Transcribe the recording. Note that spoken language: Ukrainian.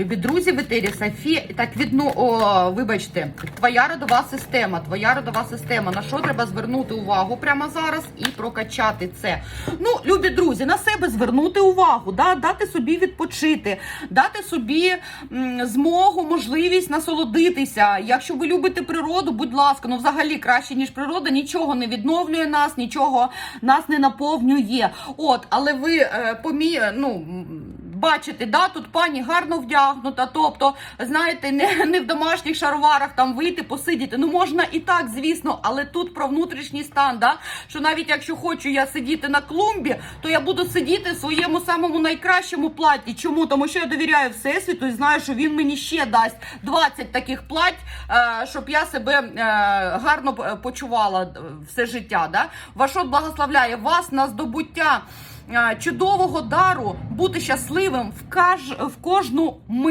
Любі друзі, в етері так відно, о, вибачте, твоя родова система, твоя родова система. На що треба звернути увагу прямо зараз і прокачати це. Ну, любі друзі, на себе звернути увагу, да, дати собі відпочити, дати собі м, змогу, можливість насолодитися. Якщо ви любите природу, будь ласка, ну взагалі краще ніж природа, нічого не відновлює нас, нічого нас не наповнює. От, але ви е, помі, ну. Бачите, да, тут пані гарно вдягнута, тобто, знаєте, не, не в домашніх шароварах там вийти, посидіти. Ну можна і так, звісно, але тут про внутрішній стан, да, що навіть якщо хочу я сидіти на клумбі, то я буду сидіти в своєму самому найкращому платі. Чому? Тому що я довіряю Всесвіту і знаю, що він мені ще дасть 20 таких плать, е, щоб я себе е, гарно е, почувала все життя. Да? Вашот благословляє вас на здобуття. Е, Чудового дару бути щасливим в каж в кожну мить.